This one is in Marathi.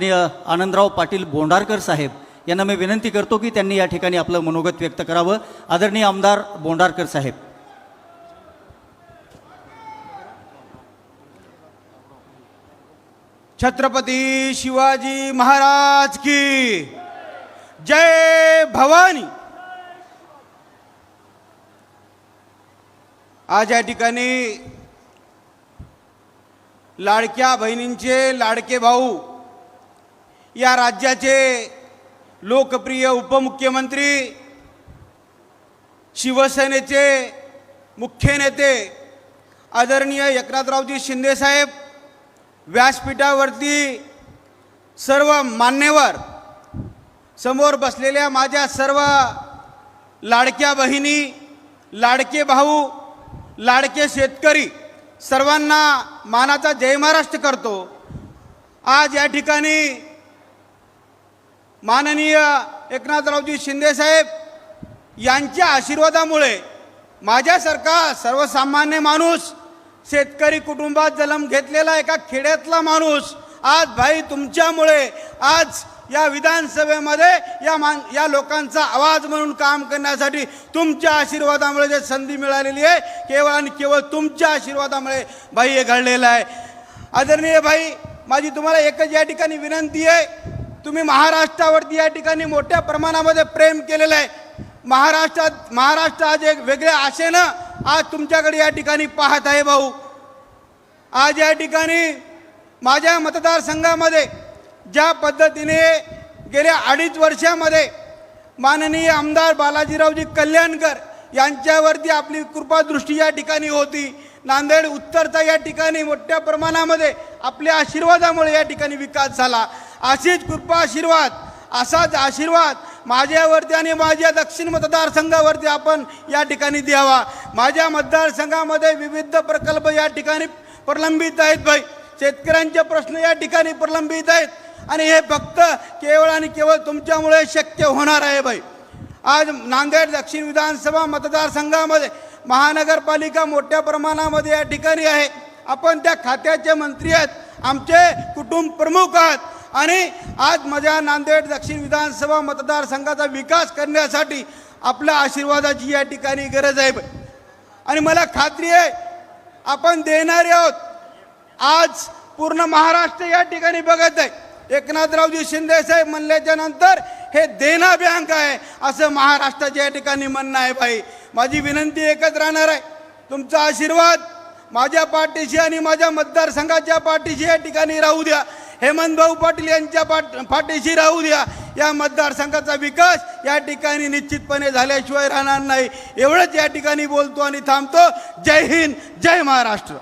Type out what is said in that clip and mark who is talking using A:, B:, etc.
A: आदरणीय आनंदराव पाटील बोंडारकर साहेब यांना मी विनंती करतो की त्यांनी या ठिकाणी आपलं मनोगत व्यक्त करावं. आदरणीय आमदार बोंडारकर साहेब.
B: छत्रपती शिवाजी महाराज की जय भवानी. आज या ठिकाणी लाडक्या बहिणींचे लाडके भाऊ या राज्याचे लोकप्रिय उपमुख्यमंत्री शिवसेनेचे मुख्य नेते आदरणीय एकनाथरावजी शिंदेसाहेब व्यासपीठावरती सर्व मान्यवर समोर बसलेल्या माझ्या सर्व लाडक्या बहिणी लाडके भाऊ लाडके शेतकरी सर्वांना मानाचा जय महाराष्ट्र करतो. आज या ठिकाणी माननीय एकनाथरावजी शिंदेसाहेब यांच्या आशीर्वादामुळे माझ्यासारखा सर्वसामान्य माणूस शेतकरी कुटुंबात जन्म घेतलेला एका खेड्यातला माणूस आज भाई तुमच्यामुळे आज या विधानसभेमध्ये या मान या लोकांचा आवाज म्हणून काम करण्यासाठी तुमच्या आशीर्वादामुळे जे संधी मिळालेली आहे केवळ आणि केवळ तुमच्या आशीर्वादामुळे भाई हे घडलेलं आहे. आदरणीय भाई माझी तुम्हाला एकच या ठिकाणी विनंती आहे तुम्ही महाराष्ट्रावरती या ठिकाणी मोठ्या प्रमाणामध्ये प्रेम केलेलं आहे. महाराष्ट्रात महाराष्ट्र आज एक वेगळ्या आशेनं आज तुमच्याकडे या ठिकाणी पाहत आहे भाऊ. आज या ठिकाणी माझ्या मतदारसंघामध्ये ज्या पद्धतीने गेल्या अडीच वर्षामध्ये माननीय आमदार बालाजीरावजी कल्याणकर यांच्यावरती आपली कृपादृष्टी या ठिकाणी होती. नांदेड उत्तरचा या ठिकाणी मोठ्या प्रमाणामध्ये आपल्या आशीर्वादामुळे या ठिकाणी विकास झाला. अशीच कृपा आशीर्वाद असाच आशीर्वाद माझ्यावरती आणि माझ्या दक्षिण मतदारसंघावरती आपण या ठिकाणी द्यावा. माझ्या मतदारसंघामध्ये विविध प्रकल्प या ठिकाणी प्रलंबित आहेत भाई. शेतकऱ्यांचे प्रश्न या ठिकाणी प्रलंबित आहेत. आणि हे फक्त केवळ आणि केवळ तुमच्यामुळे शक्य होणार आहे भाई. आज नांदेड दक्षिण विधानसभा मतदारसंघामध्ये महानगरपालिका मोठ्या प्रमाणामध्ये या ठिकाणी आहे. आपण त्या खात्याचे मंत्री आहेत. आमचे कुटुंब प्रमुख आहात. आणि आज माझ्या नांदेड दक्षिण विधानसभा मतदारसंघाचा विकास करण्यासाठी आपल्या आशीर्वादाची या ठिकाणी गरज आहे. आणि मला खात्री आहे आपण देणारे आहोत. आज पूर्ण महाराष्ट्र या ठिकाणी बघत आहे. एकनाथरावजी शिंदे साहेब म्हणल्याच्या नंतर हे देना बँक आहे असं महाराष्ट्राच्या या ठिकाणी म्हणणं आहे भाई माझी विनंती एकच राहणार आहे तुमचा आशीर्वाद माझ्या पाठीशी आणि माझ्या मतदारसंघाच्या पाठीशी या ठिकाणी राहू द्या. हेमंत भाऊ पाटील यांच्या पाठ पाठीशी राहू द्या. या मतदारसंघाचा विकास या ठिकाणी निश्चितपणे झाल्याशिवाय राहणार नाही. एवढंच या ठिकाणी बोलतो आणि थांबतो. जय हिंद जय महाराष्ट्र.